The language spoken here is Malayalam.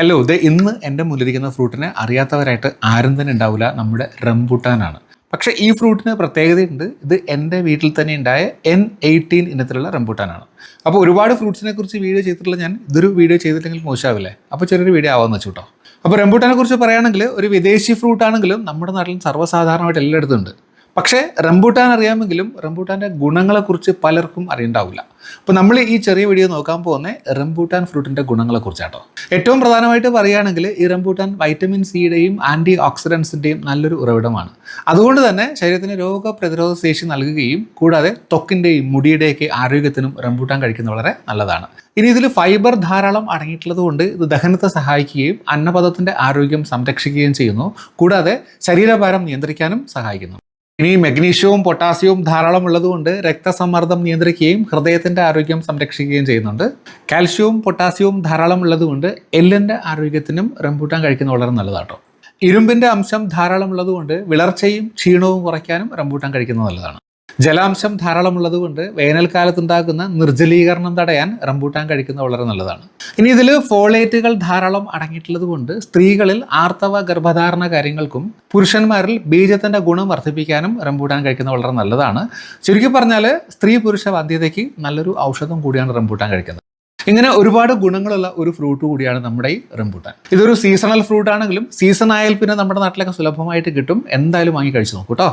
ഹലോ ഇത് ഇന്ന് എന്റെ മുന്നിലിരിക്കുന്ന ഫ്രൂട്ടിനെ അറിയാത്തവരായിട്ട് ആരും തന്നെ ഉണ്ടാവില്ല നമ്മുടെ റംബുട്ടാനാണ്. പക്ഷേ ഈ ഫ്രൂട്ടിന് പ്രത്യേകതയുണ്ട്. ഇത് എന്റെ വീട്ടിൽ തന്നെ ഉണ്ടായ എൻ എയ്റ്റീൻ ഇനത്തിലുള്ള റംബുട്ടാനാണ്. അപ്പോൾ ഒരുപാട് ഫ്രൂട്ട്സിനെ കുറിച്ച് വീഡിയോ ചെയ്തിട്ടുള്ള ഞാൻ ഇതൊരു വീഡിയോ ചെയ്തിട്ടെങ്കിൽ മോശമാവില്ലേ? അപ്പോൾ ചെറിയൊരു വീഡിയോ ആവാമെന്ന് വെച്ചു കേട്ടോ. അപ്പോൾ റംബുട്ടാനെ കുറിച്ച് പറയുകയാണെങ്കിൽ ഒരു വിദേശി ഫ്രൂട്ടാണെങ്കിലും നമ്മുടെ നാട്ടിൽ സർവസാധാരണമായിട്ട് എല്ലായിടത്തും ഉണ്ട്. പക്ഷേ റംബൂട്ടാൻ അറിയാമെങ്കിലും റംബൂട്ടാന്റെ ഗുണങ്ങളെക്കുറിച്ച് പലർക്കും അറിയണ്ടാവില്ല. അപ്പോൾ നമ്മൾ ഈ ചെറിയ വീഡിയോ നോക്കാൻ പോകുന്നത് റംബൂട്ടാൻ ഫ്രൂട്ടിന്റെ ഗുണങ്ങളെക്കുറിച്ചാട്ടോ. ഏറ്റവും പ്രധാനമായിട്ട് പറയുകയാണെങ്കിൽ ഈ റംബൂട്ടാൻ വൈറ്റമിൻ സിയുടെയും ആന്റി ഓക്സിഡൻസിന്റെയും നല്ലൊരു ഉറവിടമാണ്. അതുകൊണ്ട് തന്നെ ശരീരത്തിന് രോഗപ്രതിരോധ ശേഷി നൽകുകയും കൂടാതെ ത്വക്കിന്റെയും മുടിയുടെയൊക്കെ ആരോഗ്യത്തിനും റംബൂട്ടാൻ കഴിക്കുന്നത് വളരെ നല്ലതാണ്. ഇനി ഇതിൽ ഫൈബർ ധാരാളം അടങ്ങിയിട്ടുള്ളത് കൊണ്ട് ഇത് ദഹനത്തെ സഹായിക്കുകയും അന്നപഥത്തിന്റെ ആരോഗ്യം സംരക്ഷിക്കുകയും ചെയ്യുന്നു. കൂടാതെ ശരീരഭാരം നിയന്ത്രിക്കാനും സഹായിക്കുന്നു. ഇനി മെഗ്നീഷ്യവും പൊട്ടാസ്യവും ധാരാളം ഉള്ളതുകൊണ്ട് രക്തസമ്മർദ്ദം നിയന്ത്രിക്കുകയും ഹൃദയത്തിന്റെ ആരോഗ്യം സംരക്ഷിക്കുകയും ചെയ്യുന്നുണ്ട്. കാൽഷ്യവും പൊട്ടാസ്യവും ധാരാളം ഉള്ളതുകൊണ്ട് എല്ലിന്റെ ആരോഗ്യത്തിനും റംബൂട്ടാൻ കഴിക്കുന്നത് വളരെ നല്ലതാട്ടോ. ഇരുമ്പിന്റെ അംശം ധാരാളം ഉള്ളതുകൊണ്ട് വിളർച്ചയും ക്ഷീണവും കുറയ്ക്കാനും റംബൂട്ടാൻ കഴിക്കുന്നത് നല്ലതാണ്. ജലാംശം ധാരാളമുള്ളതുകൊണ്ട് വേനൽക്കാലത്തുണ്ടാകുന്ന നിർജലീകരണം തടയാൻ റംബൂട്ടാൻ കഴിക്കുന്നത് വളരെ നല്ലതാണ്. ഇനി ഇതിൽ ഫോളേറ്റുകൾ ധാരാളം അടങ്ങിയിട്ടുള്ളത് കൊണ്ട് സ്ത്രീകളിൽ ആർത്തവ ഗർഭധാരണ കാര്യങ്ങൾക്കും പുരുഷന്മാരിൽ ബീജത്തിന്റെ ഗുണം വർദ്ധിപ്പിക്കാനും റംബൂട്ടാൻ കഴിക്കുന്നത് വളരെ നല്ലതാണ്. ചുരുക്കി പറഞ്ഞാൽ സ്ത്രീ പുരുഷ വന്ധ്യതയ്ക്ക് നല്ലൊരു ഔഷധം കൂടിയാണ് റംബൂട്ടാൻ കഴിക്കുന്നത്. ഇങ്ങനെ ഒരുപാട് ഗുണങ്ങളുള്ള ഒരു ഫ്രൂട്ട് കൂടിയാണ് നമ്മുടെ ഈ റംബൂട്ടാൻ. ഇതൊരു സീസണൽ ഫ്രൂട്ട് ആണെങ്കിലും സീസൺ ആയാൽ പിന്നെ നമ്മുടെ നാട്ടിലൊക്കെ സുലഭമായിട്ട് കിട്ടും. എന്തായാലും വാങ്ങി കഴിച്ചു നോക്കൂ കേട്ടോ